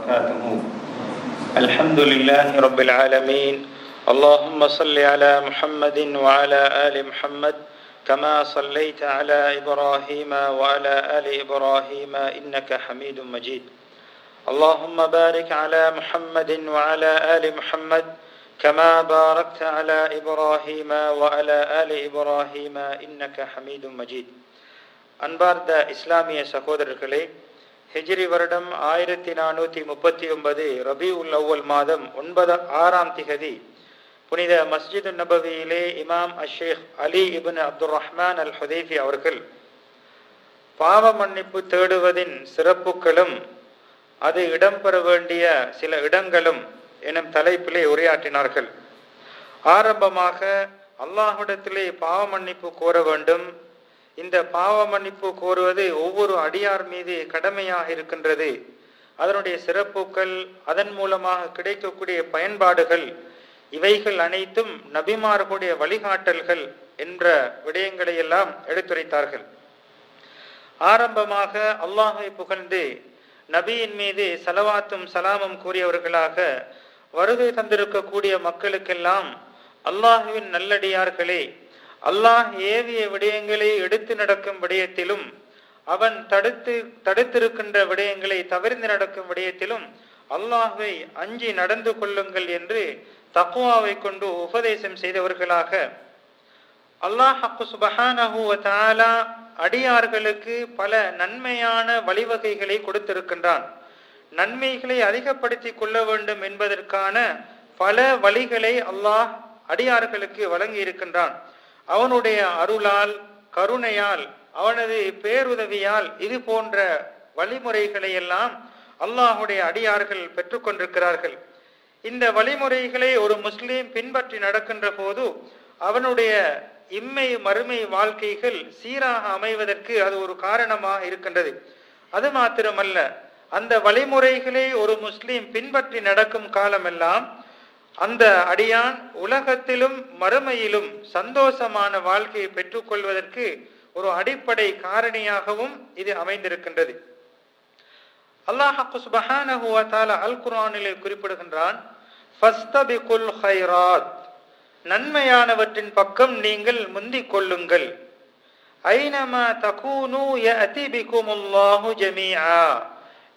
وبركاته الحمد لله رب العالمين اللهم صل على محمد وعلى آل محمد كما صليت على إبراهيم وعلى آل إبراهيم إنك حميد مجيد اللهم بارك على محمد وعلى آل محمد كما باركت على إبراهيم وعلى آل إبراهيم إنك حميد مجيد அன்பார்ந்த இஸ்லாமிய சகோதரர்களே ஹிஜ்ரி வருடம் ஆயிரத்தி நானூற்றி முப்பத்தி ஒன்பது ரபி உல் அவ்வல் மாதம் ஒன்பது ஆறாம் திகதி புனித மஸ்ஜிது நபவியிலே இமாம் Ashaikh Ali Ibn Abdul Rahman Al Hudhaifi அவர்கள் பாவ மன்னிப்பு தேடுவதின் சிறப்புகளும் அது இடம்பெற வேண்டிய சில இடங்களும் எனும் தலைப்பிலே உரையாற்றினார்கள். ஆரம்பமாக அல்லாஹுடத்திலே பாவ மன்னிப்பு கோர வேண்டும். இந்த பாவ மன்னிப்பு கோருவது ஒவ்வொரு அடியார் மீது கடமையாக இருக்கின்றது. அதனுடைய சிறப்புகள் அதன் மூலமாக கிடைக்கக்கூடிய பயன்பாடுகள் இவைகள் அனைத்தும் நபிமார்களுடைய வழிகாட்டல்கள் என்ற விடயங்களை எல்லாம் எடுத்துரைத்தார்கள். ஆரம்பமாக அல்லாஹை புகழ்ந்து நபியின் மீது செலவாத்தும் சலாமும் கூறியவர்களாக வருகை தந்திருக்கக்கூடிய மக்களுக்கெல்லாம் அல்லாஹுவின் நல்லடியார்களே அல்லாஹ் ஏவிய விடயங்களை எடுத்து நடக்கும் விடயத்திலும் அவன் தடுத்து தடுத்திருக்கின்ற விடயங்களை தவிர்த்து நடக்கும் விடயத்திலும் அல்லாஹை அஞ்சி நடந்து கொள்ளுங்கள் என்று தக்குவாவை கொண்டு உபதேசம் செய்தவர்களாக. அல்லாஹ் சுபஹானஹு தாலா அடியார்களுக்கு பல நன்மையான வழிவகைகளை கொடுத்திருக்கின்றான். நன்மைகளை அதிகப்படுத்தி கொள்ள வேண்டும் என்பதற்கான பல வழிகளை அல்லாஹ் அடியார்களுக்கு வழங்கி இருக்கின்றான் அவனுடைய அருளால் கருணையால் அவனது பேருதவியால் இது போன்ற வழிமுறைகளை எல்லாம் அல்லாஹுடைய அடியார்கள் பெற்றுக்கொண்டிருக்கிறார்கள் இந்த வழிமுறைகளை ஒரு முஸ்லீம் பின்பற்றி நடக்கின்ற போது அவனுடைய இம்மை மறுமை வாழ்க்கைகள் சீராக அமைவதற்கு அது ஒரு காரணமாக இருக்கின்றது. அது மாத்திரமல்ல அந்த வழிமுறைகளை ஒரு முஸ்லீம் பின்பற்றி நடக்கும் காலமெல்லாம் அந்த அடியான் உலகத்திலும் மறுமையிலும் சந்தோஷமான வாழ்க்கையை பெற்றுக்கொள்வதற்கு ஒரு அடிப்படை காரணியாகவும் இது அமைந்திருக்கின்றது. அல்லாஹு சுபஹானஹு அல் குரானிலே குறிப்பிடுகின்றான் ஃபஸ்தபிகுல் ஹைராத் நன்மையானவற்றின் பக்கம் நீங்கள் முந்திக் கொள்ளுங்கள். ஐனமா தகூனு யஅதி பிகுமுல்லாஹு ஜமீஆ.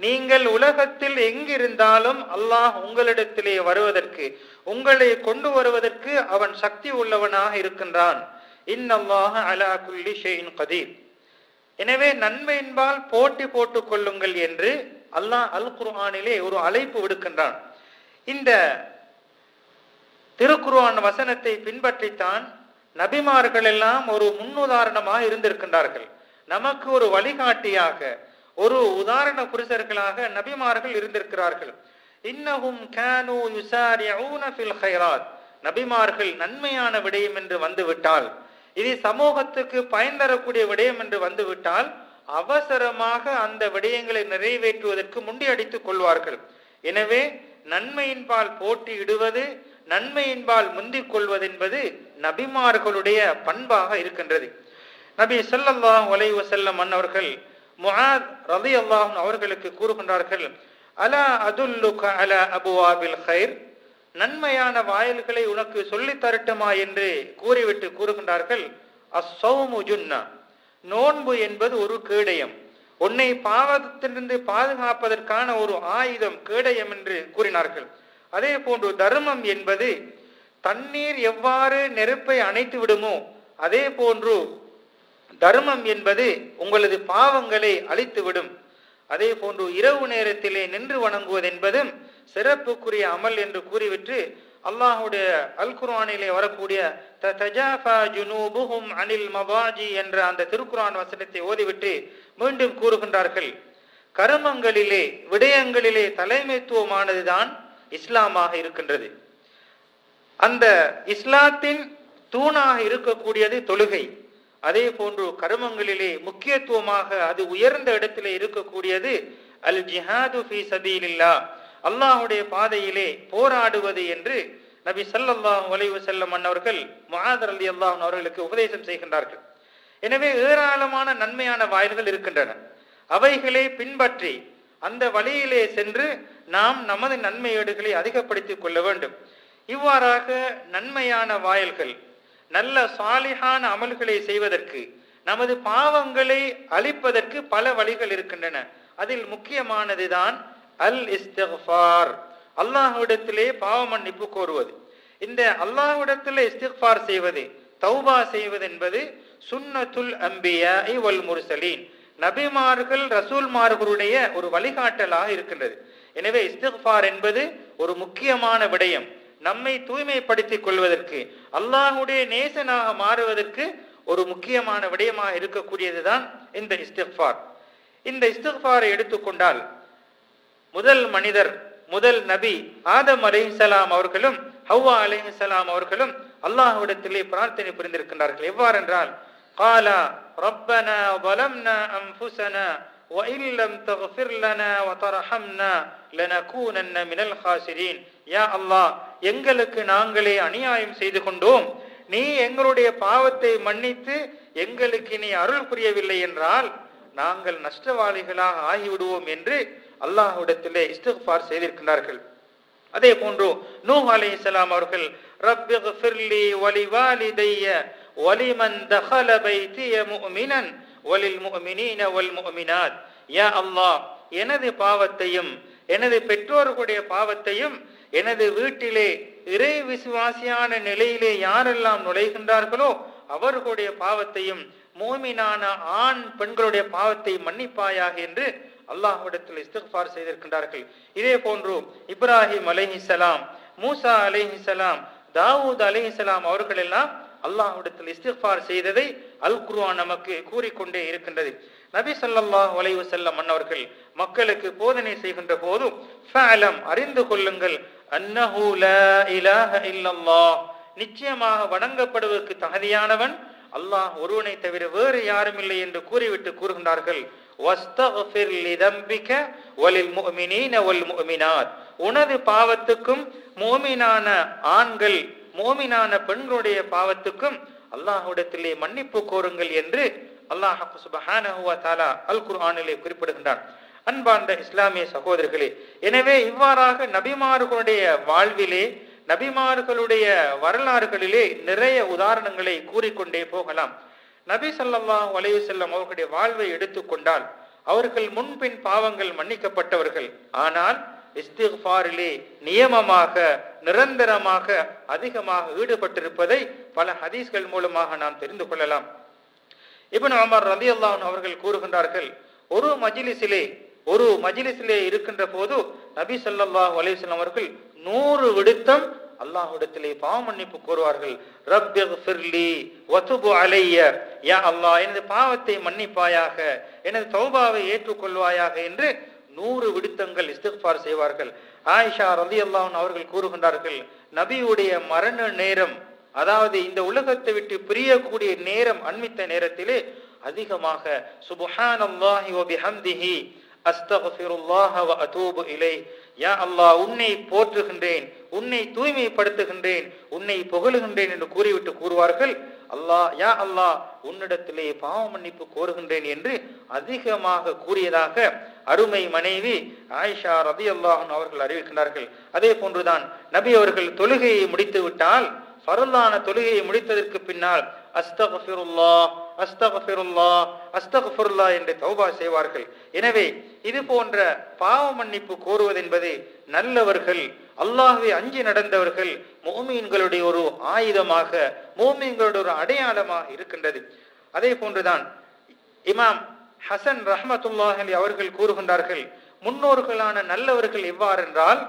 நீங்கள் உலகத்தில் எங்கிருந்தாலும் அல்லாஹ் உங்களிடத்திலே வருவதற்கு உங்களை கொண்டு வருவதற்கு அவன் சக்தி உள்ளவனாக இருக்கின்றான். இன்னல்லாக அலா குல்லி ஷெயின் கதீர். எனவே நன்மையின்பால் போட்டி போட்டுக் கொள்ளுங்கள் என்று அல்லாஹ் அல் குர்ஆனிலே ஒரு அழைப்பு விடுக்கின்றான். இந்த திருக்குர்ஆன் வசனத்தை பின்பற்றித்தான் நபிமார்கள் எல்லாம் ஒரு முன்னுதாரணமாக இருந்திருக்கின்றார்கள். நமக்கு ஒரு வழிகாட்டியாக ஒரு உதாரண புருஷர்களாக நபிமார்கள் இருந்திருக்கிறார்கள். இன்னஹும் கானு யுசாரிஊன ஃபில் ஹைராத் நபிமார்கள் நன்மையான விடயம் என்று வந்துவிட்டால் இது சமூகத்துக்கு பயன் தரக்கூடிய விடயம் என்று வந்துவிட்டால் அவசரமாக அந்த விடயங்களை நிறைவேற்றுவதற்கு முண்டியடித்துக் கொள்வார்கள். எனவே நன்மையின்பால் போட்டியிடுவது நன்மையின்பால் முந்திக் கொள்வது என்பது நபிமார்களுடைய பண்பாக இருக்கின்றது. நபி சொல்லல்லாம் வலைவ செல்லம் அவர்கள் முஆத் ரதி அல்லாஹ் அவர்களுக்கு கூறுகின்றார்கள் அலா அதுல்லுக அல அபுவாபில் ஹைர் நன்மையான வாயில்களை உனக்கு சொல்லித் தரட்டுமா என்று கூறிவிட்டு கூறுகின்றார்கள் அசௌமு ஜுன்னா. நோன்பு என்பது ஒரு கேடயம். உன்னை பாவத்திலிருந்து பாதுகாப்பதற்கான ஒரு ஆயுதம் கேடயம் என்று கூறினார்கள். அதே போன்று தர்மம் என்பது தண்ணீர் எவ்வாறு நெருப்பை அணைத்து விடுமோ அதே போன்று தர்மம் என்பது உங்களது பாவங்களை அழித்துவிடும். அதே போன்று இரவு நேரத்திலே நின்று வணங்குவது என்பதும் சிறப்புக்குரிய அமல் என்று கூறிவிட்டு அல்லாஹுடைய அல் குர்ஆனிலே வரக்கூடிய அனில் மபாஜி என்ற அந்த திருக்குரான் வசனத்தை ஓதிவிட்டு மீண்டும் கூறுகின்றார்கள். கருமங்களிலே விடயங்களிலே தலைமைத்துவமானதுதான் இஸ்லாமாக இருக்கின்றது. அந்த இஸ்லாத்தின் தூணாக இருக்கக்கூடியது தொழுகை. அதே போன்று கருமங்களிலே முக்கியத்துவமாக அது உயர்ந்த இடத்திலே இருக்கக்கூடியது அல் ஜிஹாது ஃபி சபீலில்லா அல்லாஹுடைய பாதையிலே போராடுவது என்று நபி ஸல்லல்லாஹு வலைவு செல்லம் அன்னவர்கள் மகாதர் அலி அல்லாஹ் அவர்களுக்கு உபதேசம் செய்கின்றார்கள். எனவே ஏராளமான நன்மையான வாயில்கள் இருக்கின்றன. அவைகளை பின்பற்றி அந்த வழியிலே சென்று நாம் நமது நன்மையேடுகளை அதிகப்படுத்திக் கொள்ள வேண்டும். இவ்வாறாக நன்மையான வாயல்கள் நல்ல சாலிஹான அமல்களை செய்வதற்கு நமது பாவங்களை அழிப்பதற்கு பல வழிகள் இருக்கின்றன. அதில் முக்கியமானதுதான் அல் இஸ்திஃபார் அல்லாஹ்விடத்திலே பாவ மன்னிப்பு கோருவது. இந்த அல்லாஹ்விடத்திலே இஸ்திஃபார் செய்வது தௌபா செய்வது என்பது சுன்னத்துல் அம்பியா வல் முர்சலீன். நபிமார்கள் ரசூல்மார்களுடைய ஒரு வழிகாட்டலாக இருக்கின்றது. எனவே இஸ்திஃபார் என்பது ஒரு முக்கியமான விடயம். நம்மை தூய்மைப்படுத்திக் கொள்வதற்கு அல்லாஹுடைய நேசனாக மாறுவதற்கு ஒரு முக்கியமான விடயமாக இருக்கக்கூடியதுதான் இந்த இஸ்திஃபார் இந்த இஸ்திஃபாரை எடுத்துக்கொண்டால் முதல் மனிதர் முதல் நபி ஆதம் அலைஹிசலாம் அவர்களும் ஹவ்வா அலைஹிசலாம் அவர்களும் அல்லாஹ்விடத்திலே பிரார்த்தனை புரிந்திருக்கின்றார்கள் எவ்வாறென்றால் قالا ربنا ظلمنا أنفسنا وإن لم تغفر لنا وترحمنا لنكونن من الخاسرين யா அல்லாஹ் எங்களுக்கு நாங்களே அநியாயம் செய்து கொண்டோம். நீ எங்களுடைய பாவத்தை மன்னித்து எங்களுக்கு நீ அருள் புரியவில்லை என்றால் நாங்கள் நஷ்டவாளிகளாக ஆகிவிடுவோம் என்று அல்லாஹ்விடத்திலே இஸ்திஃபார் செய்திருக்கிறார்கள் அதே போன்று அலி இஸ்லாம் அவர்கள் ரப்பிக்ஃபிர்லி வலிவாலிதைய வலிமன் தஹல பைத்திய முஃமினன் வலில் முஃமினீன வல் முஃமினாத் யா அல்லாஹ் எனது பாவத்தையும் எனது பெற்றோர்களுடைய பாவத்தையும் எனது வீட்டிலே இறை விசுவாசியான நிலையிலே யாரெல்லாம் நுழைகின்றார்களோ அவர்களுடைய பாவத்தையும் மோமினான ஆண் பெண்களுடைய பாவத்தை மன்னிப்பாயாக என்று அல்லாஹ்விடத்தில் இஸ்திஃபார் செய்திருக்கின்றார்கள். இதே போன்று இப்ராஹிம் அலைஹிசலாம் மூசா அலைஹிசலாம் தாவூத் அலைஹிசலாம் அவர்கள் எல்லாம் அல்லாஹ்விடத்தில் இஸ்திஃபார் செய்ததை அல் குர்ஆன் நமக்கு கூறிக்கொண்டே இருக்கின்றது. நபி ஸல்லல்லாஹு அலைஹி செல்லம் மன்னவர்கள் மக்களுக்கு போதனை செய்கின்ற போதும் அறிந்து கொள்ளுங்கள் அன்னஹு லா இலாஹ இல்லல்லாஹ். நிச்சயமாக வணங்கப்படுவதற்கு தகுதியானவன் அல்லாஹ் ஒருவனை தவிர வேறு யாரும் இல்லை என்று கூறிவிட்டு கூறுகின்றார்கள். வஸ்தக்ஃபிர் லிதம்பிக வலில் முஃமினீன வல் முஃமினாத். உனது பாவத்துக்கும் மோமினான ஆண்கள் மோமினான பெண்களுடைய பாவத்துக்கும் அல்லாஹுடத்திலே மன்னிப்பு கோருங்கள் என்று அல்லாஹ் சுபஹானஹு வ தஆலா அல் குர்ஆனிலே குறிப்பிடுகின்றான். அன்பார்ந்த இஸ்லாமிய சகோதரர்களே எனவே இவ்வாறாக நபிமார்களுடைய வாழ்விலே நபிமார்களுடைய வரலாறுகளிலே நிறைய உதாரணங்களை கூறிக்கொண்டே போகலாம். நபி ஸல்லல்லாஹு வலையு செல்லம் அவர்களுடைய வாழ்வை எடுத்துக்கொண்டால் அவர்கள் முன்பின் பாவங்கள் மன்னிக்கப்பட்டவர்கள். ஆனால் இஸ்திஃபாரிலே நியமமாக நிரந்தரமாக அதிகமாக ஈடுபட்டிருப்பதை பல ஹதீஸ்கள் மூலமாக நாம் தெரிந்து கொள்ளலாம். இப்னு உமர் ரதி அன்ஹு அவர்கள் கூறுகின்றார்கள் ஒரு மஜிலிசிலே ஒரு மஜிலிஸிலே இருக்கின்ற போது நபி சொல்லா அலைஹி அவர்கள் நூறு விடுத்தம் அல்லாஹ்விடத்திலே பாவ மன்னிப்பு கோருவார்கள். ரப்பிக்ஃபிர்லி வதுபு அலைய யா அல்லாஹ் எனது பாவத்தை மன்னிப்பாயாக எனது தௌபாவை ஏற்றுக்கொள்வாயாக என்று நூறு விடுத்தங்கள் இஸ்திஃபார் செய்வார்கள். ஆயிஷா ரதி அல்லாஹன் அவர்கள் கூறுகின்றார்கள் நபியுடைய மரண நேரம் அதாவது இந்த உலகத்தை விட்டு பிரியக்கூடிய நேரம் அண்மித்த நேரத்திலே அதிகமாக. சுபஹானல்லாஹி வ அஸ்தகுல்லாஹ வ அதூபு இலை யா அல்லாஹ் உன்னை போற்றுகின்றேன் உன்னை தூய்மைப்படுத்துகின்றேன் உன்னை புகழுகின்றேன் என்று கூறிவிட்டு கூறுவார்கள். அல்லாஹ் யா அல்லாஹ் உன்னிடத்திலே பாவ மன்னிப்பு கோருகின்றேன் என்று அதிகமாக கூறியதாக அருமை மனைவி ஆயிஷா ரதி அல்லாஹன் அவர்கள் அறிவிக்கின்றார்கள். அதே போன்றுதான் நபி அவர்கள் தொழுகையை முடித்து விட்டால் பரந்தான தொழுகையை முடித்ததற்கு பின்னால் அஸ்தகுல்லா அஸ்தகுல்லா அஸ்தகுல்லா என்று தௌபா செய்வார்கள். எனவே இது போன்ற பாவ மன்னிப்பு கோருவது என்பது நல்லவர்கள் அல்லாஹை அஞ்சி நடந்தவர்கள் மோமீன்களுடைய ஒரு ஆயுதமாக மோமீன்களுடைய ஒரு அடையாளமாக இருக்கின்றது. அதே போன்றுதான் இமாம் ஹசன் ரஹமத்துல்லாஹி அவர்கள் கூறுகின்றார்கள் முன்னோர்களான நல்லவர்கள் எவ்வாறென்றால்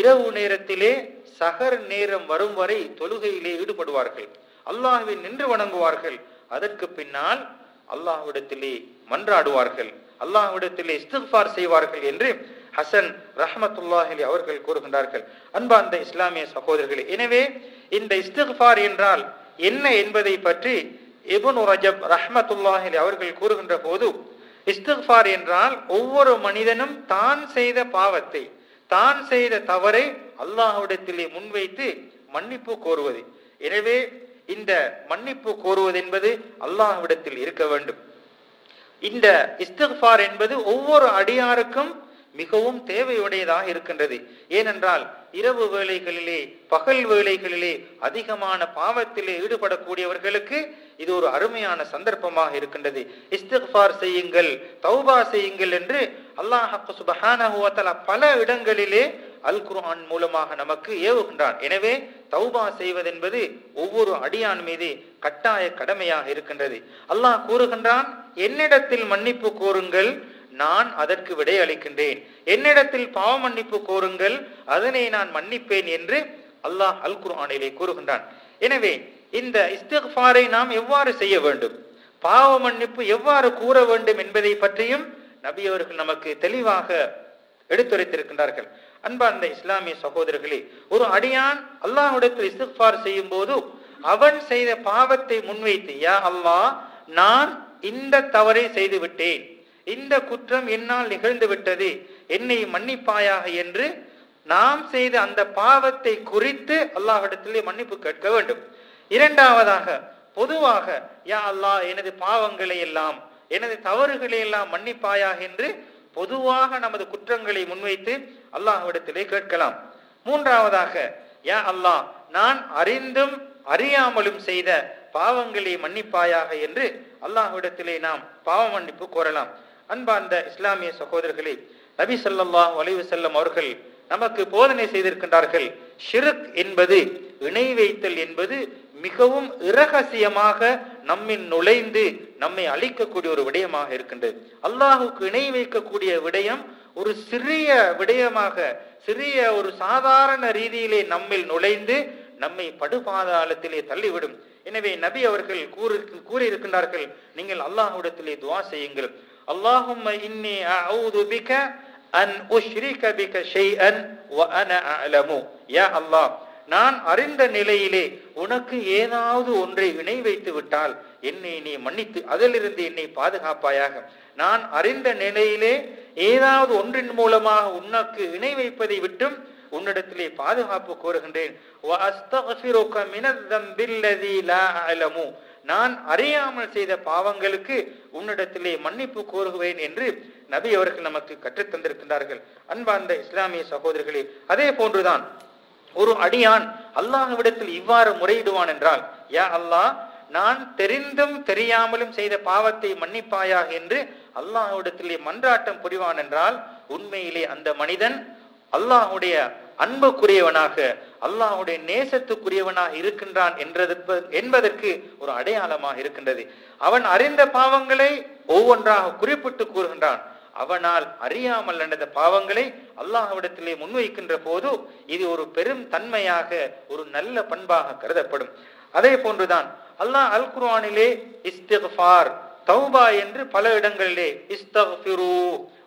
இரவு நேரத்திலே சகர் நேரம் வரும் வரை தொழுகையிலே ஈடுபடுவார்கள். அல்லாஹுவை நின்று வணங்குவார்கள். அதற்கு பின்னால் அல்லாஹ்விடத்திலே மன்றாடுவார்கள். அல்லாஹ்விடத்திலே இஸ்திஃபார் செய்வார்கள் என்று ஹசன் ரஹமத்துல்லாஹி அவர்கள் கூறுகின்றார்கள். அன்பார்ந்த இஸ்லாமிய சகோதரர்களே எனவே இந்த இஸ்திஃபார் என்றால் என்ன என்பதை பற்றி இபுன் ரஜப் ரஹமத்துல்லாஹி அவர்கள் கூறுகின்ற போது இஸ்திஃபார் என்றால் ஒவ்வொரு மனிதனும் தான் செய்த பாவத்தை தான் செய்த தவறை அல்லாஹ்விடத்திலே முன்வைத்து மன்னிப்பு கோருவது. எனவே இந்த மன்னிப்பு கோருவது என்பது அல்லாஹ்விடத்தில் இருக்க வேண்டும். இந்த இஸ்திஃபார் என்பது ஒவ்வொரு அடியாருக்கும் மிகவும் தேவையுடையதாக இருக்கின்றது. ஏனென்றால் இரவு வேளைகளிலே பகல் வேளைகளிலே அதிகமான பாவத்திலே ஈடுபடக்கூடியவர்களுக்கு இது ஒரு அருமையான சந்தர்ப்பமாக இருக்கின்றது. இஸ்திஃபார் செய்யுங்கள் தௌபா செய்யுங்கள் என்று அல்லாஹ் சுபஹானஹு பல இடங்களிலே அல் குர்ஆன் மூலமாக நமக்கு ஏவுகின்றான். எனவே தௌபா செய்வதென்பது ஒவ்வொரு அடியான் மீது கட்டாய கடமையாக இருக்கின்றது. அல்லாஹ் கூறுகின்றான் என்னிடத்தில் மன்னிப்பு கோருங்கள் நான் அதற்கு விடை அளிக்கின்றேன். என்னிடத்தில் பாவ மன்னிப்பு கோருங்கள் அதனை நான் மன்னிப்பேன் என்று அல்லாஹ் அல் குர்ஆனிலே கூறுகின்றான். எனவே இந்த இஸ்திஃபாரை நாம் எவ்வாறு செய்ய வேண்டும்? பாவ மன்னிப்பு எவ்வாறு கூற வேண்டும் என்பதை பற்றியும் நபி அவர்கள் நமக்கு தெளிவாக எடுத்துரைத்திருக்கின்றார்கள். அன்பார்ந்த இஸ்லாமிய சகோதரர்களே ஒரு அடியான் அல்லாஹுடத்தில் இஸ்திஃபார் செய்யும் போது அவன் செய்த பாவத்தை முன்வைத்து யா அல்லாஹ் நான் இந்த தவறை செய்து விட்டேன் இந்த குற்றம் என்னால் நிகழ்ந்து விட்டது என்னை மன்னிப்பாயாக என்று நாம் செய்த அந்த பாவத்தை குறித்து அல்லாஹிடத்திலே மன்னிப்பு கேட்க வேண்டும். இரண்டாவதாக பொதுவாக யா அல்லாஹ் எனது பாவங்களை எல்லாம் எனது தவறுகளை எல்லாம் மன்னிப்பாயாக என்று பொதுவாக நமது குற்றங்களை முன்வைத்து அல்லாஹ்விடத்திலே கேட்கலாம். மூன்றாவதாக யா அல்லாஹ் நான் அறிந்தும் அறியாமலும் செய்த பாவங்களை மன்னிப்பாயாக என்று அல்லாஹ்விடத்திலே நாம் பாவ மன்னிப்பு கோரலாம். அன்பார்ந்த இஸ்லாமிய சகோதரர்களே நபி ஸல்லல்லாஹு வலிவு செல்லும் அவர்கள் நமக்கு போதனை செய்திருக்கின்றார்கள். ஷிருக் என்பது இணை வைத்தல் என்பது மிகவும் இரகசியமாக நம்மின் நுழைந்து நம்மை அழிக்கக்கூடிய ஒரு விடயமாக இருக்கின்றது. அல்லாஹுக்கு இணை வைக்கக்கூடிய விடயம் ஒரு சிறிய விடயமாக சிறிய ஒரு சாதாரண ரீதியிலே நம்மில் நுழைந்து நம்மை படுபாதாளத்திலே தள்ளிவிடும். எனவே நபி அவர்கள் கூறு கூறியிருக்கின்றார்கள் நீங்கள் அல்லாஹுடத்திலே துவா செய்யுங்கள். அல்லாஹும் இன்னி அஊது பிக அன் உஷ்ரிக பிக ஷெய் அன் அலமு யா அல்லாஹ் நான் அறிந்த நிலையிலே உனக்கு ஏதாவது ஒன்றை வினை வைத்து விட்டால் என்னை நீ மன்னித்து அதிலிருந்து என்னை பாதுகாப்பாயாக. நான் அறிந்த நிலையிலே ஏதாவது ஒன்றின் மூலமாக உனக்கு இணை வைப்பதை விட்டும் உன்னிடத்திலே பாதுகாப்பு கோருகின்றேன். நான் அறியாமல் செய்த பாவங்களுக்கு உன்னிடத்திலே மன்னிப்பு கோருவேன் என்று நபி அவர்கள் நமக்கு கற்றுத் தந்திருக்கின்றார்கள் அன்பார்ந்த இஸ்லாமிய சகோதரர்களே அதே போன்றுதான் ஒரு அடியான் அல்லாஹ்விடத்தில் இவ்வாறு முறையிடுவான் என்றால் யா அல்லாஹ் நான் தெரிந்தும் தெரியாமலும் செய்த பாவத்தை மன்னிப்பாயாக என்று அல்லாஹ்விடத்திலே மன்றாட்டம் புரிவான் என்றால் உண்மையிலே அந்த மனிதன் அல்லாஹுடைய அன்புக்குரியவனாக அல்லாஹுடைய நேசத்துக்குரியவனாக இருக்கின்றான் என்றது என்பதற்கு ஒரு அடையாளமாக இருக்கின்றது. அவன் அறிந்த பாவங்களை ஒவ்வொன்றாக குறிப்பிட்டு கூறுகின்றான். அவனால் அறியாமல் நடந்த பாவங்களை அல்லாஹ்விடத்திலே முன்வைக்கின்ற போது இது ஒரு பெரும் தன்மையாக ஒரு நல்ல பண்பாக கருதப்படும். அதே போன்றுதான் அல்லாஹ் அல் குர்ஆனிலே இஸ்திஃபார் தௌபா என்று பல இடங்களிலே இஸ்தஃபிரு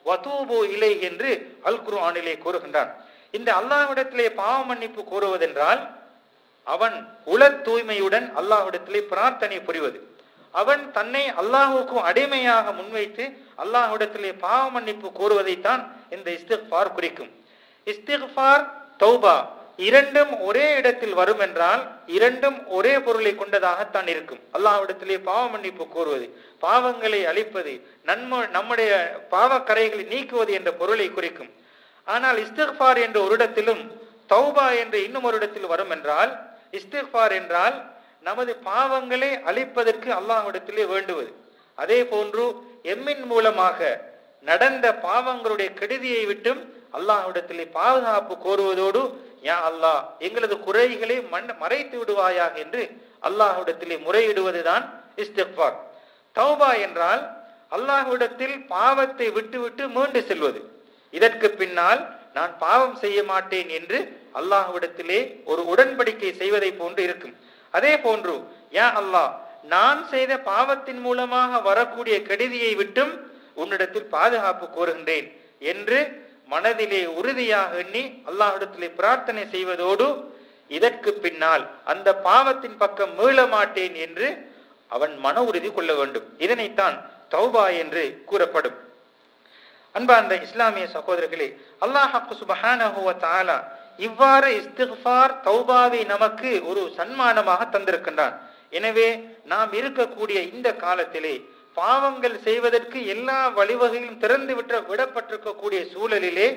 வதூபு இலை என்று அல் குர்ஆனிலே கூறுகின்றான். இந்த அல்லாஹ்விடத்திலே பாவ மன்னிப்பு கோருவதென்றால் அவன் உள தூய்மையுடன் அல்லாஹ்விடத்திலே பிரார்த்தனை புரிவது. அவன் தன்னை அல்லாஹுக்கு அடிமையாக முன்வைத்து அல்லாஹ்விடத்திலே பாவ மன்னிப்பு கோருவதைத்தான் இந்த இஸ்திஃபார் குறிக்கும். இஸ்திஃபார் தௌபா இரண்டும் ஒரே இடத்தில் வரும் என்றால் இரண்டும் ஒரே பொருளை கொண்டதாகத்தான் இருக்கும். அல்லாஹ்விடத்திலே பாவ மன்னிப்பு கோருவது பாவங்களை அழிப்பது நன்ம நம்முடைய பாவக்கரைகளை நீக்குவது என்ற பொருளை குறிக்கும். ஆனால் இஸ்திஃபார் என்ற ஒரு இடத்திலும் தௌபா என்ற இன்னும் ஒரு இடத்தில் வரும் என்றால் இஸ்திஃபார் என்றால் நமது பாவங்களை அழிப்பதற்கு அல்லாஹ்விடத்திலே வேண்டுவது. அதே போன்று எம்மின் மூலமாக நடந்த பாவங்களுடைய கெடுதியை விட்டும் அல்லாஹ்விடத்திலே பாதுகாப்பு கோருவதோடு யா அல்லாஹ் எங்களது குறைகளை மண் மறைத்து விடுவாயாக என்று அல்லாஹ்விடத்திலே முறையிடுவதுதான் இஸ்திஃபார் தௌபா என்றால் அல்லாஹ்விடத்தில் பாவத்தை விட்டுவிட்டு மீண்டு செல்வது. இதற்கு பின்னால் நான் பாவம் செய்ய மாட்டேன் என்று அல்லாஹ்விடத்திலே ஒரு உடன்படிக்கை செய்வதை போன்று இருக்கும். அதே போன்று யா அல்லாஹ் நான் செய்த பாவத்தின் மூலமாக வரக்கூடிய கெடுதியை விட்டும் உன்னிடத்தில் பாதுகாப்பு கோருகின்றேன் என்று மனதிலே உறுதியாக எண்ணி அல்லாஹிடத்திலே பிரார்த்தனை செய்வதோடு இதற்கு பின்னால் அந்த பாவத்தின் பக்கம் மீள மாட்டேன் என்று அவன் மன உறுதி கொள்ள வேண்டும். இதனைத்தான் தௌபா என்று கூறப்படும். அன்பார்ந்த இஸ்லாமிய சகோதரர்களே அல்லாஹ் சுபஹானஹு வ இவ்வாறு இஸ்திஃபார் தௌபாவை நமக்கு ஒரு சன்மானமாக தந்திருக்கின்றான். எனவே நாம் இருக்கக்கூடிய இந்த காலத்திலே பாவங்கள் செய்வதற்கு எல்லா வழிவகையும் திறந்து விட்ட விடப்பட்டிருக்கக்கூடிய சூழலிலே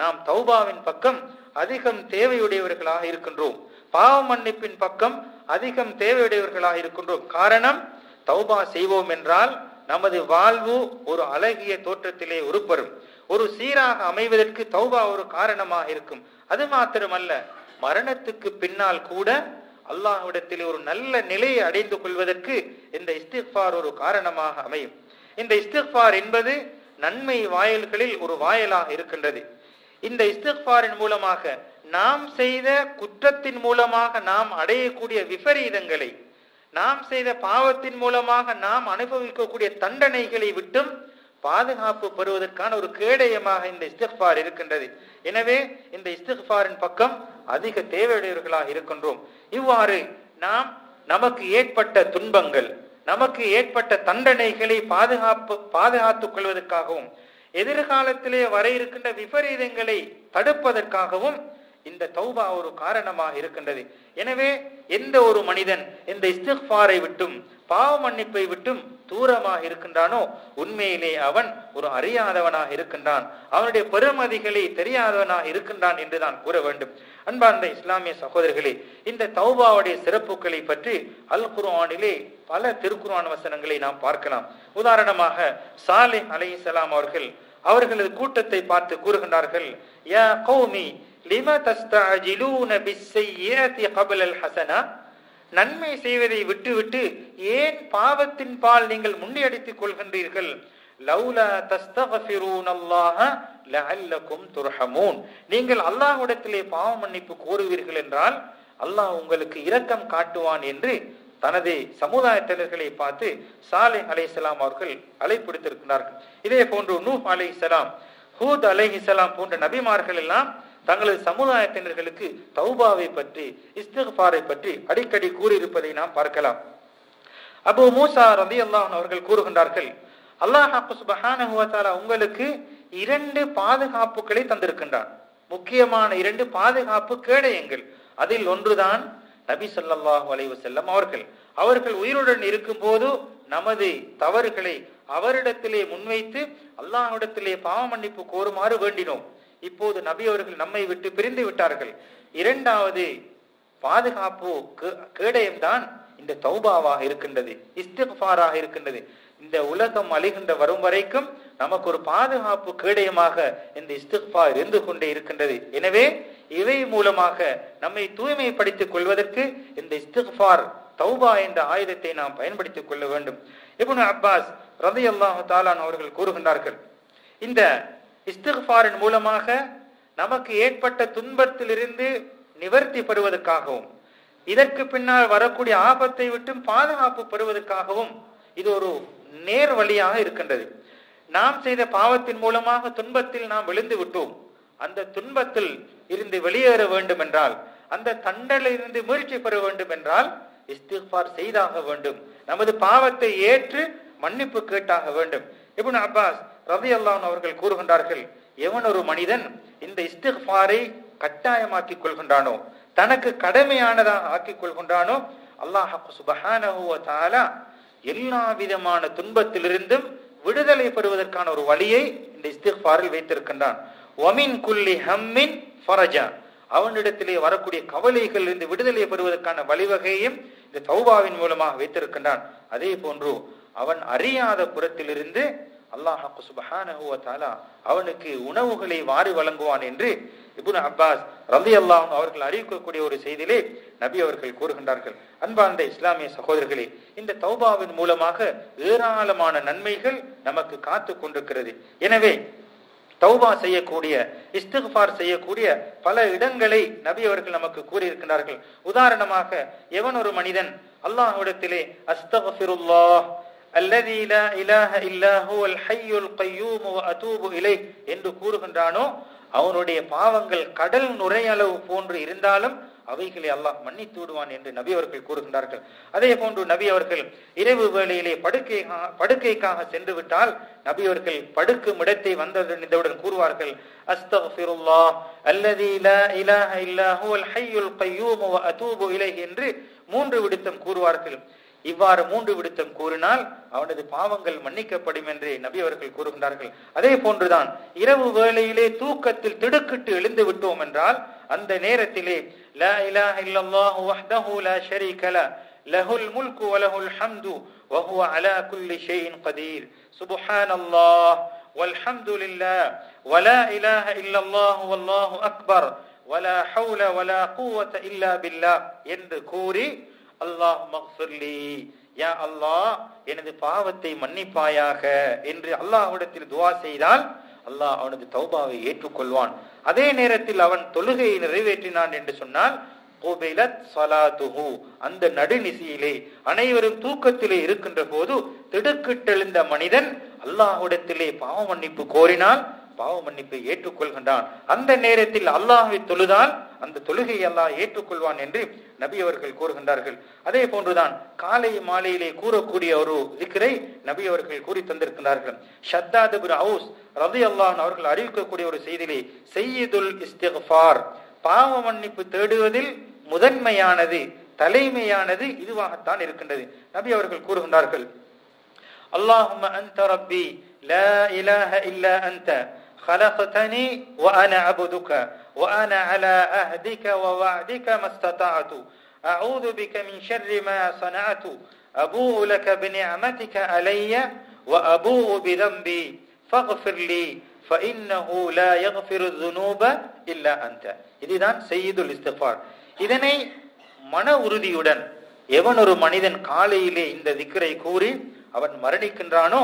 நாம் தௌபாவின் பக்கம் அதிகம் தேவையுடையவர்களாக இருக்கின்றோம். பாவ மன்னிப்பின் பக்கம் அதிகம் தேவையுடையவர்களாக இருக்கின்றோம். காரணம் தௌபா செய்வோம் என்றால் நமது வாழ்வு ஒரு அழகிய தோற்றத்திலே உருப்பெறும் ஒரு சீராக அமைவதற்கு தௌபா ஒரு காரணமாக இருக்கும். அது மாத்திரமல்ல மரணத்துக்கு பின்னால் கூட அல்லாஹ்விடத்தில் ஒரு நல்ல நிலையை அடைந்து கொள்வதற்கு இந்த இஸ்திஃபார் ஒரு காரணமாக அமையும். இந்த இஸ்திஃபார் என்பது நன்மை வாயில்களில் ஒரு வாயிலாக இருக்கின்றது. இந்த இஸ்திஃபாரின் மூலமாக நாம் செய்த குற்றத்தின் மூலமாக நாம் அடையக்கூடிய விபரீதங்களை நாம் செய்த பாவத்தின் மூலமாக நாம் அனுபவிக்கக்கூடிய தண்டனைகளை விட்டும் பாதுகாப்பு பெறுவதற்கான ஒரு கேடயமாக இந்த இஸ்திஃபார் இருக்கின்றது. எனவே இந்த இஸ்திஃபாரின் பக்கம் அதிக தேவையுடையவர்களாக இருக்கின்றோம். இவ்வாறு நாம் நமக்கு ஏற்பட்ட துன்பங்கள் நமக்கு ஏற்பட்ட தண்டனைகளை பாதுகாப்பு பாதுகாத்துக் கொள்வதற்காகவும் எதிர்காலத்திலே வர இருக்கின்ற விபரீதங்களை தடுப்பதற்காகவும் இந்த தௌபா ஒரு காரணமாக இருக்கின்றது. எனவே எந்த ஒரு மனிதன் இந்த இஸ்திஃபாரை விட்டும் பாவ மன்னிப்பை விட்டும் தூரமாக இருக்கின்றானோ உண்மையிலே அவன் ஒரு அறியாதவனாக இருக்கின்றான். அவனுடைய பெருமதிகளை தெரியாதவனாக இருக்கின்றான் என்றுதான் கூற வேண்டும். அன்பார்ந்த இஸ்லாமிய சகோதரர்களே இந்த தௌபாவுடைய சிறப்புகளை பற்றி அல் குர்ஆனிலே பல திருக்குர்ஆன் வசனங்களை நாம் பார்க்கலாம். உதாரணமாக சாலை அலை இஸ்லாம் அவர்கள் அவர்களது கூட்டத்தை பார்த்து கூறுகின்றார்கள் யா கௌமி லிம தஸ்தஅஜிலூன பிஸ்ஸய்யிஅத்தி கப்ல நன்மை செய்வதை விட்டுவிட்டு ஏன் பாவத்தின் பால் நீங்கள் முன்னெடுத்துக் கொள்கின்றீர்கள்? லௌலா தஸ்தகஃபிரூன் அல்லாஹ லஅல்லக்கும் துர்ஹமூன். நீங்கள் அல்லாஹ்விடத்திலே பாவ மன்னிப்பு கோருவீர்கள் என்றால் அல்லாஹ் உங்களுக்கு இரக்கம் காட்டுவான் என்று தனது சமுதாயத்தினர்களை பார்த்து சாலை அலைசலாம் அவர்கள் அழைப்பிடுத்திருக்கிறார்கள். இதே போன்று நூஹ் அலைஹிஸ்ஸலாம் ஹூத் அலைஹிசலாம் போன்ற நபிமார்கள் எல்லாம் தங்களது சமுதாயத்தினர்களுக்கு தௌபாவை பற்றி இஸ்திஃபாரை பற்றி அடிக்கடி கூறியிருப்பதை நாம் பார்க்கலாம். அபு மூசா ரதி அல்லாஹ் அவர்கள் கூறுகின்றார்கள் அல்லாஹ் உங்களுக்கு இரண்டு பாதுகாப்புகளை தந்திருக்கின்றான். முக்கியமான இரண்டு பாதுகாப்பு கேடயங்கள். அதில் ஒன்றுதான் நபி சொல்லாஹு அலைவு செல்லம் அவர்கள். அவர்கள் உயிருடன் இருக்கும்போது நமது தவறுகளை அவரிடத்திலே முன்வைத்து அல்லாஹ்விடத்திலே பாவ மன்னிப்பு கோருமாறு வேண்டினோம். இப்போது நபி அவர்கள் நம்மை விட்டு பிரிந்து விட்டார்கள். இரண்டாவது பாதுகாப்பு கேடயம்தான் இந்த தௌபாவாக இருக்கின்றது இஸ்திஃபாராக இருக்கின்றது. இந்த உலகம் அழிகின்ற வரும் வரைக்கும் நமக்கு ஒரு பாதுகாப்பு கேடயமாக இந்த இஸ்திஃபா இருந்து கொண்டே இருக்கின்றது. எனவே இவை மூலமாக நம்மை தூய்மைப்படுத்திக் கொள்வதற்கு இந்த இஸ்திஃபார் தௌபா என்ற ஆயுதத்தை நாம் பயன்படுத்திக் கொள்ள வேண்டும். இப்னு அப்பாஸ் ரலியல்லாஹு தாலான் அவர்கள் கூறுகின்றார்கள் இந்த இஸ்திஃபாரின் மூலமாக நமக்கு ஏற்பட்ட துன்பத்திலிருந்து நிவர்த்தி பெறுவதற்காகவும் இதற்கு பின்னால் வரக்கூடிய ஆபத்தை விட்டும் பாதுகாப்பு பெறுவதற்காகவும் இது ஒரு நேர் வழியாக இருக்கின்றது. நாம் செய்த பாவத்தின் மூலமாக துன்பத்தில் நாம் விழுந்து விட்டோம். அந்த துன்பத்தில் இருந்து வெளியேற வேண்டும் என்றால் அந்த தண்டலிருந்து முயற்சி மீழ்ச்சி பெற வேண்டும் என்றால் இஸ்திஃபார் செய்தாக வேண்டும். நமது பாவத்தை ஏற்று மன்னிப்பு கேட்டாக வேண்டும். இப்னு அப்பாஸ் ரதி அவர்கள் கூறுகின்றார்கள் எவன் ஒரு மனிதன் இந்த இஸ்திஃபாரை கட்டாயமாக்கிக் கொள்கின்றானோ தனக்கு கடமையானதாக ஆக்கிக் கொள்கின்றானோ அல்லாஹ் சுபஹானஹு தாலா எல்லா விதமான துன்பத்திலிருந்தும் விடுதலை பெறுவதற்கான ஒரு வழியை இந்த இஸ்திஃபாரில் வைத்திருக்கின்றான். ஒமின் குல்லி ஹம்மின் ஃபரஜா. அவனிடத்திலே வரக்கூடிய கவலைகள் இருந்து விடுதலை பெறுவதற்கான வழிவகையும் இந்த தௌபாவின் மூலமாக வைத்திருக்கின்றான். அதே போன்று அவன் அறியாத புறத்திலிருந்து அல்லாஹ் சுபஹானஹு அவனுக்கு உணவுகளை வாரி வழங்குவான் என்று இபுன் அப்பாஸ் ரவி அல்லாஹ் அவர்கள் அறிவிக்கக்கூடிய ஒரு செய்தியிலே நபி அவர்கள் கூறுகின்றார்கள். அன்பார்ந்த இஸ்லாமிய சகோதரர்களே இந்த தௌபாவின் மூலமாக ஏராளமான நன்மைகள் நமக்கு காத்து கொண்டிருக்கிறது. எனவே தௌபா செய்யக்கூடிய இஸ்திஃபார் செய்யக்கூடிய பல இடங்களை நபி அவர்கள் நமக்கு கூறியிருக்கிறார்கள் உதாரணமாக எவன் ஒரு மனிதன் அல்லாஹ்விடத்திலே அஸ்தக்ஃபிருல்லாஹ் அல்லதி லா இலாஹ இல்லா ஹுவல் ஹய்யுல் கய்யூம் அதூபு இலைஹ் என்று கூறுகின்றானோ அவனுடைய பாவங்கள் கடல் நுரையளவு போன்று இருந்தாலும் அவைகளை அல்லாஹ் மன்னித்து விடுவான் என்று நபி அவர்கள் கூறுகின்றார்கள். அதே போன்று நபி அவர்கள் இரவு வேளையிலே படுக்கை படுக்கைக்காக சென்று விட்டால் நபி அவர்கள் படுக்கும் இடத்தை வந்தவுடன் கூறுவார்கள் அஸ்தக்ஃபிருல்லாஹ் அல்லதி லா இலாஹ இல்லா ஹுவல் ஹய்யுல் கய்யூம் அதூபு இலைஹ் என்று மூன்று விடுத்தம் கூறுவார்கள். இவ்வாறு மூன்று விடுத்தம் கூறினால் அவனது பாவங்கள் மன்னிக்கப்படும் என்று நபி அவர்கள் கூறுகின்றார்கள் அதே போன்றுதான் இரவு வேளையிலே தூக்கத்தில் திடுக்கிட்டு எழுந்து விட்டோம் என்றால் அந்த நேரத்திலே லா இலாஹ இல்லல்லாஹு வஹ்தஹு லா ஷரீக ல லஹுல் முல்கு வலஹுல் ஹம்து வஹுவ அலா குல்லி ஷைஇன் கதீர் சுப்ஹானல்லாஹ் والحمد لله ولا إله إلا الله والله أكبر ولا حول ولا قوة إلا بالله என்று கூறி அல்லாஹ் மக்ஃபிர்லி. யா அல்லாஹ் எனது பாவத்தை மன்னிப்பாயாக என்று அல்லாஹ்விடத்தில் துவா செய்தால் அல்லாஹ் அவனது தௌபாவை ஏற்றுக்கொள்வான். அதே நேரத்தில் அவன் தொழுகையை நிறைவேற்றினான் என்று சொன்னால் அந்த நடுநிசியிலே அனைவரும் தூக்கத்திலே இருக்கின்ற போது திடுக்கிட்டெழுந்த மனிதன் அல்லாஹ்விடத்திலே பாவ மன்னிப்பு கோரினால் பாவ மன்னிப்பை ஏற்றுக்கொள்கின்றான் அந்த நேரத்தில் அல்லாஹ்வை தொழுதால் அந்த தொழுகையை அல்லாஹ் ஏற்றுக்கொள்வான் என்று நபி அவர்கள் கூறுகின்றார்கள் அதே போன்றுதான் காலை மாலையிலே கூறக்கூடிய ஒரு திக்கரை நபி அவர்கள் கூறி தந்திருக்கின்றார்கள் ஷத்தாத் பின் அவுஸ் ரதி அல்லாஹ் அவர்கள் அறிவிக்கக்கூடிய ஒரு செய்தியிலே செய்யுதுல் இஸ்திஃபார் பாவ மன்னிப்பு தேடுவதில் முதன்மையானது தலைமையானது இதுவாகத்தான் இருக்கின்றது நபி அவர்கள் கூறுகின்றார்கள் اللهم أنت ربي لا إله إلا أنت خلقتني وأنا عبدك وأنا على عهدك ووعدك ما استطعت أعوذ بك من شر ما صنعت أبوء لك بنعمتك علي وأبوء بذنبي فاغفر لي فإنه لا يغفر الذنوب إلا أنت இதுதான் செய்யுதுல் இஸ்திஃபார் இதனை மன உறுதியுடன் எவன் ஒரு மனிதன் காலையிலே இந்த திக்கரை கூறி அவன் மரணிக்கின்றானோ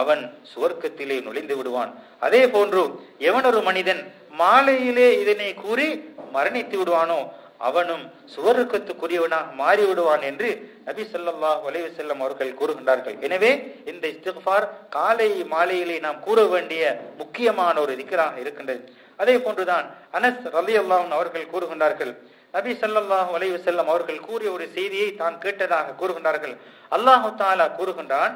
அவன் சுவர்க்கத்திலே நுழைந்து விடுவான். அதே போன்று எவன் ஒரு மனிதன் மாலையிலே இதனை கூறி மரணித்து விடுவானோ அவனும் சுவர்க்கத்துக்குரியவனாக மாறிவிடுவான் என்று நபி சொல்லா அலைஹி வஸல்லம் அவர்கள் கூறுகின்றார்கள். எனவே இந்த இஸ்திஃபார் காலை மாலையிலே நாம் கூற வேண்டிய முக்கியமான ஒரு திக்கராக இருக்கின்றது. அதே போன்றுதான் அனஸ் ரலியல்லாஹு அவர்கள் கூறுகின்றார்கள். நபி ஸல்லல்லாஹு அலைஹி செல்லம் அவர்கள் கூறிய ஒரு செய்தியை தான் கேட்டதாக கூறுகின்றார்கள். அல்லாஹு தாலா கூறுகின்றான்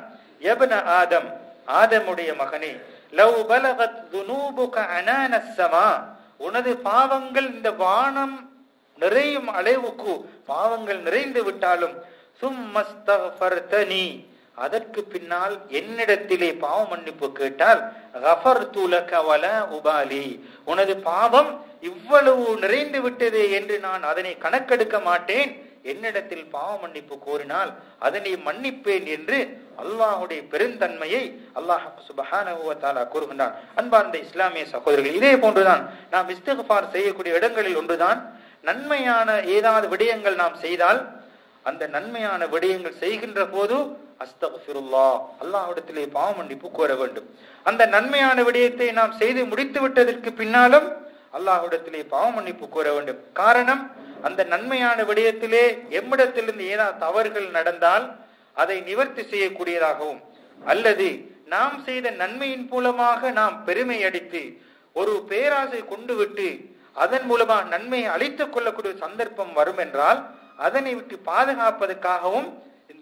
எபன ஆதம் ஆதமுடைய மகனே லவ் பலகத் துனூபுக அனானசமா உனது பாவங்கள் இந்த வானம் நிறையும் அளவுக்கு பாவங்கள் நிறைந்து விட்டாலும் சும்மஸ்தனி அதற்கு பின்னால் என்னிடத்திலே பாவ மன்னிப்பு கேட்டால் ரஃபர் லக உபாலி. உனது பாவம் இவ்வளவு நிறைந்து விட்டது என்று நான் அதனை கணக்கெடுக்க மாட்டேன். என்னிடத்தில் பாவ மன்னிப்பு கோரினால் அதனை மன்னிப்பேன் என்று அல்லாஹுடைய பெருந்தன்மையை அல்லாஹ் சுபஹானா கூறுகின்றான். அன்பார்ந்த இஸ்லாமிய சகோதரர்கள் இதே போன்றுதான் நாம் இஸ்தகபார் செய்யக்கூடிய இடங்களில் ஒன்றுதான். நன்மையான ஏதாவது விடயங்கள் நாம் செய்தால் அந்த நன்மையான விடயங்கள் செய்கின்ற போது அஸ்தகுல்லா அல்லாஹிடத்திலே பாவ மன்னிப்பு கோர வேண்டும். அந்த நன்மையான விடயத்தை நாம் செய்து முடித்து விட்டதற்கு பின்னாலும் அல்லாஹ்விடத்திலே பாவ மன்னிப்பு கோர வேண்டும். காரணம் அந்த நன்மையான விடயத்திலே எம்மிடத்திலிருந்து ஏதாவது தவறுகள் நடந்தால் அதை நிவர்த்தி செய்யக்கூடியதாகவும் அல்லது நாம் செய்த நன்மையின் மூலமாக நாம் பெருமை அடித்து ஒரு பேராசை கொண்டு விட்டு அதன் மூலமாக நன்மையை அழித்துக் கொள்ளக்கூடிய சந்தர்ப்பம் வரும் என்றால் அதனை விட்டு பாதுகாப்பதற்காகவும்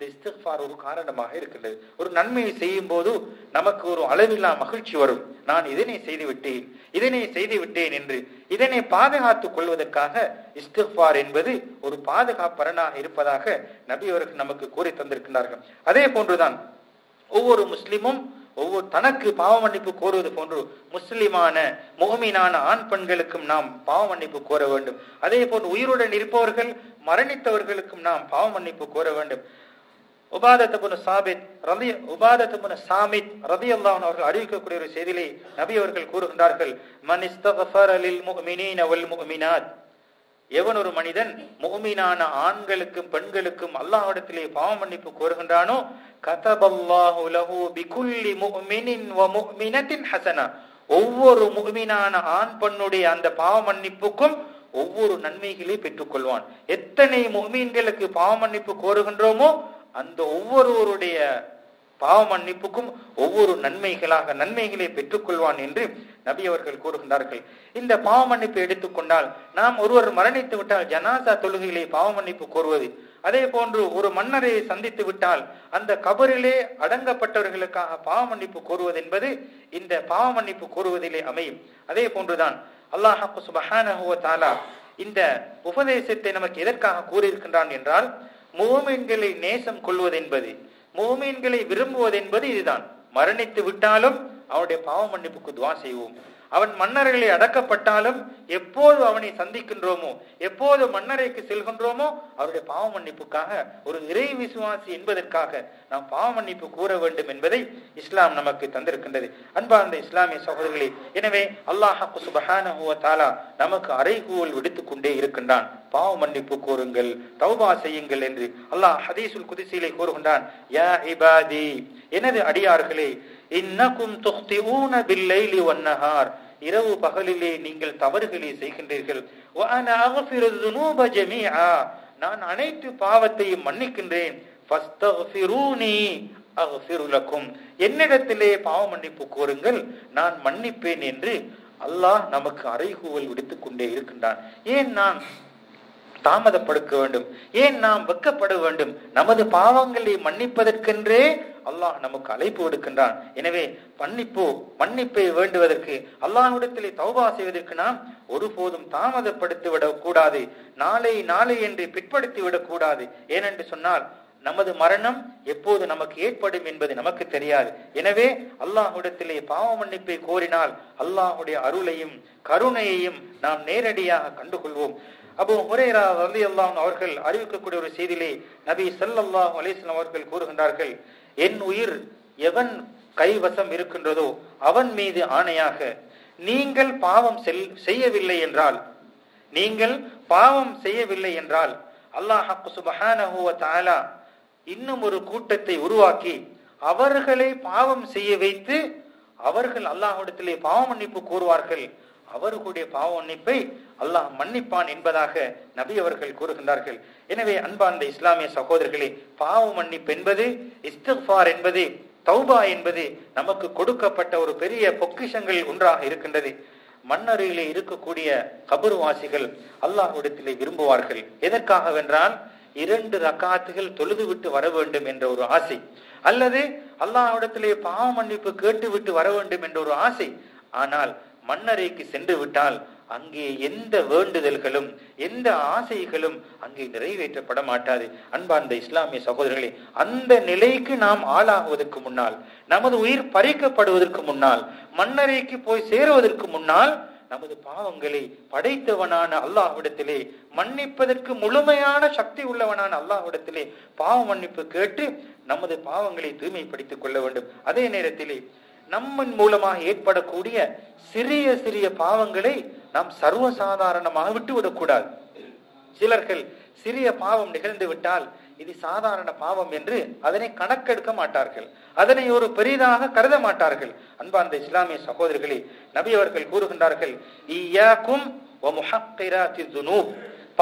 இந்த இஸ்திஃபார் ஒரு காரணமாக இருக்கின்றது ஒரு நன்மையை செய்யும் போது நமக்கு ஒரு அளவில்லா மகிழ்ச்சி வரும். நான் இதனை செய்து விட்டேன் இதனை செய்து விட்டேன் என்று இதனை பாதுகாத்துக் கொள்வதற்காக இஸ்திஃபார் என்பது ஒரு பாதுகாப்பரனாக இருப்பதாக நபி அவர்கள் நமக்கு கூறி தந்திருக்கின்றார்கள். அதே போன்றுதான் ஒவ்வொரு முஸ்லிமும் ஒவ்வொரு தனக்கு பாவ மன்னிப்பு கோருவது போன்று முஸ்லிமான முகமீனான ஆண் பெண்களுக்கும் நாம் பாவ மன்னிப்பு கோர வேண்டும். அதே போன்று உயிருடன் இருப்பவர்கள் மரணித்தவர்களுக்கும் நாம் பாவ மன்னிப்பு கோர வேண்டும். உபாதத்துபுன சாபித் ரதி உபாதத்துபுன சாமித் ரதி அல்லாஹ் அவர்கள் அறிவிக்கக்கூடிய ஒரு செய்தியிலே நபி அவர்கள் கூறுகின்றார்கள். மன் இஸ்தகஃபர லில் முஃமினீன வல் எவன் ஒரு மனிதன் முகமீனான ஆண்களுக்கும் பெண்களுக்கும் அல்லாஹிடத்திலே பாவ மன்னிப்பு கோருகின்றானோ கதபல்லாஹு லஹு பிகுல்லி முஃமினின் வ முஃமினத்தின் ஹசனா. ஒவ்வொரு முகமீனான ஆண் பெண்ணுடைய அந்த பாவ மன்னிப்புக்கும் ஒவ்வொரு நன்மைகளை பெற்றுக்கொள்வான். எத்தனை முகமீன்களுக்கு பாவ மன்னிப்பு கோருகின்றோமோ அந்த ஒவ்வொருவருடைய பாவ மன்னிப்புக்கும் ஒவ்வொரு நன்மைகளாக நன்மைகளை பெற்றுக்கொள்வான் என்று நபி அவர்கள் கூறுகின்றார்கள். இந்த பாவ மன்னிப்பு எடுத்துக்கொண்டால் நாம் ஒருவர் மரணித்து விட்டால் ஜனாசா தொழுகையிலே பாவ மன்னிப்பு கோருவது. அதே போன்று ஒரு மன்னரை சந்தித்து விட்டால் அந்த கபரிலே அடங்கப்பட்டவர்களுக்காக பாவ மன்னிப்பு கோருவது என்பது இந்த பாவ மன்னிப்பு கோருவதிலே அமையும். அதே போன்றுதான் அல்லாஹ் சுபஹானஹு வ இந்த உபதேசத்தை நமக்கு எதற்காக கூறியிருக்கின்றான் என்றால் மூமீன்களை நேசம் கொள்வது என்பது மூமீன்களை விரும்புவது என்பது இதுதான். மரணித்து விட்டாலும் அவனுடைய பாவ மன்னிப்புக்கு துவா செய்வோம். அவன் மன்னர்களை அடக்கப்பட்டாலும் எப்போது அவனை சந்திக்கின்றோமோ எப்போது மன்னரைக்கு செல்கின்றோமோ அவருடைய பாவ மன்னிப்புக்காக ஒரு இறை விசுவாசி என்பதற்காக நாம் பாவ மன்னிப்பு கூற வேண்டும் என்பதை இஸ்லாம் நமக்கு தந்திருக்கின்றது. அன்பார்ந்த இஸ்லாமிய சகோதரர்களே எனவே அல்லாஹ் சுபஹானஹு வ நமக்கு அறைகூவல் விடுத்துக் கொண்டே இருக்கின்றான். பாவ மன்னிப்பு கூறுங்கள் தௌபா செய்யுங்கள் என்று அல்லாஹ் ஹதீசுல் குதிசிலே கூறுகின்றான். யா எனது அடியார்களே இன்னக்கும் துக்திஊன பில்லைலி வன்னஹார் இரவு பகலிலே நீங்கள் தவறுகளை செய்கின்றீர்கள். வான அக்ஃபிரு ذுனூப ஜமீஆ. நான் அனைத்து பாவத்தையும் மன்னிக்கின்றேன். ஃபஸ்தக்ஃபிரூனி அக்ஃபிரு என்னிடத்திலே பாவ மன்னிப்பு கோருங்கள். நான் மன்னிப்பேன் என்று அல்லாஹ் நமக்கு அறைகூவல் விடுத்துக் கொண்டே இருக்கின்றான். ஏன் நான் தாமதப்படுக்க வேண்டும். ஏன் நாம் வெக்கப்பட வேண்டும்? நமது பாவங்களை மன்னிப்பதற்கென்றே அல்லாஹ் நமக்கு அழைப்பு விடுக்கின்றான். எனவே மன்னிப்பு மன்னிப்பை வேண்டுவதற்கு அல்லாஹ்விடத்திலே தௌபா செய்வதற்கு நாம் ஒருபோதும் தாமதப்படுத்தி விடக்கூடாது நாளை நாளை என்று பிற்படுத்தி விடக்கூடாது ஏனென்று சொன்னால் நமது மரணம் எப்போது நமக்கு ஏற்படும் என்பது நமக்கு தெரியாது. எனவே அல்லாஹுடத்திலே பாவ மன்னிப்பை கோரினால் அல்லாஹுடைய அருளையும் கருணையையும் நாம் நேரடியாக கண்டுகொள்வோம். அபு ஹுரேரா வந்து எல்லாம் அவர்கள் அறிவிக்கக்கூடிய ஒரு செய்தியிலே நபி ஸல்லல்லாஹு அலிஸ்லாம் அவர்கள் கூறுகின்றார்கள் என் உயிர் எவன் கைவசம் இருக்கின்றதோ அவன் மீது ஆணையாக நீங்கள் பாவம் செல் செய்யவில்லை என்றால் நீங்கள் பாவம் செய்யவில்லை என்றால் அல்லாஹ் சுபஹானஹு வ இன்னும் ஒரு கூட்டத்தை உருவாக்கி அவர்களை பாவம் செய்ய வைத்து அவர்கள் அல்லாஹிடத்திலே பாவ மன்னிப்பு கூறுவார்கள் அவர்களுடைய பாவ மன்னிப்பை அல்லாஹ் மன்னிப்பான் என்பதாக நபி அவர்கள் கூறுகின்றார்கள். எனவே அன்பார்ந்த இஸ்லாமிய சகோதரர்களே பாவ மன்னிப்பு என்பது இஸ்திஃபார் என்பது தௌபா என்பது நமக்கு கொடுக்கப்பட்ட ஒரு பெரிய பொக்கிஷங்கள் ஒன்றாக இருக்கின்றது. மன்னரிலே இருக்கக்கூடிய கபருவாசிகள் அல்லாஹ்விடத்திலே விரும்புவார்கள். எதற்காக வென்றால் இரண்டு ரக்காத்துகள் தொழுது விட்டு வர வேண்டும் என்ற ஒரு ஆசை. அல்லது அல்லாஹ்விடத்திலே பாவ மன்னிப்பு கேட்டு விட்டு வர வேண்டும் என்ற ஒரு ஆசை. ஆனால் மண்ணறைக்கு சென்று விட்டால் அங்கே எந்த வேண்டுதல்களும் எந்த ஆசைகளும் அங்கே நிறைவேற்றப்பட மாட்டாது. அன்பார்ந்த இஸ்லாமிய சகோதரர்களே அந்த நிலைக்கு நாம் ஆளாகுவதற்கு முன்னால் நமது உயிர் பறிக்கப்படுவதற்கு முன்னால் மண்ணறைக்கு போய் சேருவதற்கு முன்னால் நமது பாவங்களை படைத்தவனான அல்லாஹ்விடத்திலே மன்னிப்பதற்கு முழுமையான சக்தி உள்ளவனான அல்லாஹ்விடத்திலே பாவ மன்னிப்பு கேட்டு நமது பாவங்களை தூய்மைப்படுத்திக் கொள்ள வேண்டும். அதே நேரத்திலே நம்மன் மூலமாக ஏற்படக்கூடிய சிறிய சிறிய பாவங்களை நாம் சர்வசாதாரணமாக விட்டுவிடக்கூடாது சிலர்கள் சிறிய பாவம் நிகழ்ந்து விட்டால் இது சாதாரண பாவம் என்று அதனை கணக்கெடுக்க மாட்டார்கள். அதனை ஒரு பெரிதாக கருத மாட்டார்கள். அன்பார்ந்த இஸ்லாமிய சகோதரிகளே நபி அவர்கள் கூறுகின்றார்கள்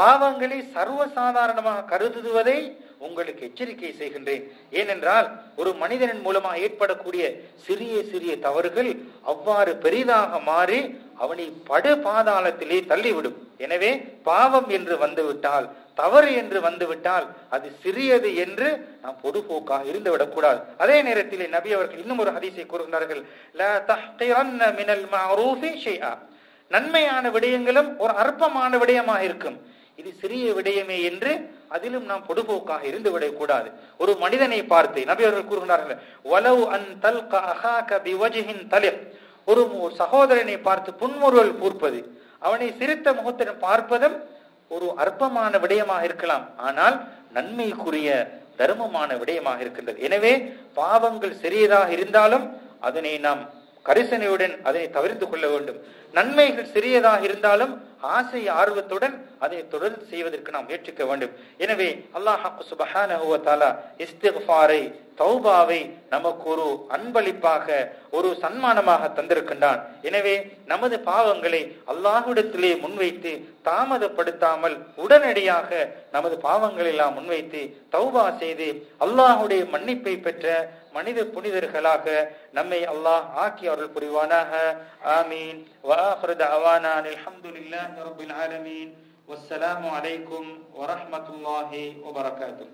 பாவங்களை சர்வசாதாரணமாக கருதுவதை உங்களுக்கு எச்சரிக்கை செய்கின்றேன். ஏனென்றால் ஒரு மனிதனின் மூலமாக ஏற்படக்கூடிய சிறிய சிறிய தவறுகள் அவ்வாறு பெரிதாக மாறி அவனை படு பாதாளத்திலே தள்ளிவிடும். எனவே பாவம் என்று வந்துவிட்டால் தவறு என்று வந்துவிட்டால் அது சிறியது என்று நாம் பொதுபோக்காக இருந்துவிடக்கூடாது. அதே நேரத்திலே நபி அவர்கள் இன்னும் ஒரு ஹதீஸை கூறுகிறார்கள் மினல் நன்மையான விடயங்களும் ஒரு அற்பமான விடயமாக இருக்கும். இது சிறிய விடயமே என்று அதிலும் நாம் பொடுபோக்காக இருந்து விடக்கூடாது ஒரு மனிதனை பார்த்து நபி அவர்கள் கூறுகிறார்கள் வலவ் அன் தல் அஹாக தலிப் ஒரு சகோதரனை பார்த்து புன்முறுவல் கூர்ப்பது அவனை சிரித்த முகத்துடன் பார்ப்பதும் ஒரு அற்பமான விடயமாக இருக்கலாம். ஆனால் நன்மைக்குரிய தர்மமான விடயமாக இருக்கின்றது. எனவே பாவங்கள் சிறியதாக இருந்தாலும் அதனை நாம் கரிசனையுடன் அதை தவிர்த்து கொள்ள வேண்டும். நன்மைகள் சிறியதாக இருந்தாலும் ஆசை ஆர்வத்துடன் அதை தொடர்ந்து செய்வதற்கு நாம் முயற்சிக்க வேண்டும். எனவே அல்லாஹ் சுபஹானஹு வ தஆலா தௌபாவை நமக்கு ஒரு அன்பளிப்பாக ஒரு சன்மானமாக தந்திருக்கின்றான். எனவே நமது பாவங்களை அல்லாஹுடத்திலே முன்வைத்து தாமதப்படுத்தாமல் உடனடியாக நமது பாவங்களை எல்லாம் முன்வைத்து தௌபா செய்து அல்லாஹுடைய மன்னிப்பை பெற்ற மனித புனிதர்களாக நம்மை அல்லாஹ் ஆக்கி அருள் புரிவானாக ஆமீன் وآخر دعوانا الحمد لله رب العالمين والسلام عليكم ورحمة الله وبركاته